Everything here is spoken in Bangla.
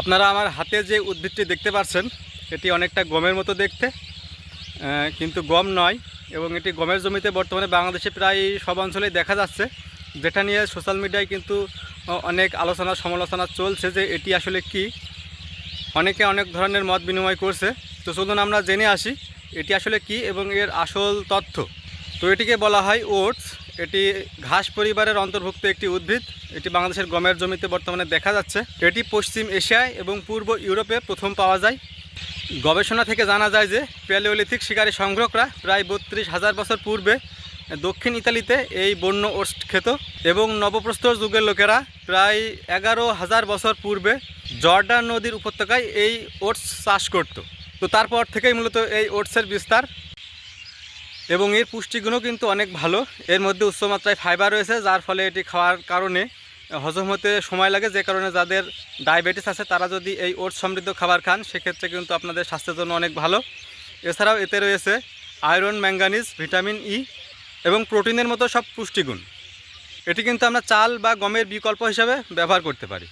আপনারা আমার হাতে যে উদ্ভিদটি দেখতে পাচ্ছেন, এটি অনেকটা গমের মতো দেখতে কিন্তু গম নয় এবং এটি গমের জমিতে বর্তমানে বাংলাদেশে প্রায় সব অঞ্চলেই দেখা যাচ্ছে। যেটা নিয়ে সোশ্যাল মিডিয়ায় কিন্তু অনেক আলোচনা সমালোচনা চলছে যে এটি আসলে কি। অনেকে অনেক ধরনের মত বিনিময় করছে। তো চলুন আমরা জেনে আসি, এটি আসলে কি এবং এর আসল তথ্য। তো এটিকে বলা হয় ওটস। এটি ঘাস পরিবারের অন্তর্ভুক্ত একটি উদ্ভিদ। এটি বাংলাদেশের গমের জমিতে বর্তমানে দেখা যাচ্ছে। এটি পশ্চিম এশিয়ায় এবং পূর্ব ইউরোপে প্রথম পাওয়া যায়। গবেষণা থেকে জানা যায় যে প্যালিওলিথিক শিকারী সংগ্রহকরা প্রায় বত্রিশ হাজার বছর পূর্বে দক্ষিণ ইতালিতে এই বন্য ওটস খেত এবং নবপ্রস্তর যুগের লোকেরা প্রায় এগারো হাজার বছর পূর্বে জর্ডান নদীর উপত্যকায় এই ওটস চাষ করত। তো তারপর থেকেই মূলত এই ওটসের বিস্তার এবং এর পুষ্টিগুণও কিন্তু অনেক ভালো। এর মধ্যে উচ্চমাত্রায় ফাইবার রয়েছে, যার ফলে এটি খাওয়ার কারণে হজম হতে সময় লাগে। যে কারণে যাদের ডায়াবেটিস আছে, তারা যদি এই ওটস সমৃদ্ধ খাবার খান, সেক্ষেত্রে কিন্তু আপনাদের স্বাস্থ্যের জন্য অনেক ভালো। এছাড়াও এতে রয়েছে আয়রন ম্যাঙ্গানিজ ভিটামিন ই এবং প্রোটিনের মতো সব পুষ্টিগুণ। এটি কিন্তু আমরা চাল বা গমের বিকল্প হিসাবে ব্যবহার করতে পারি।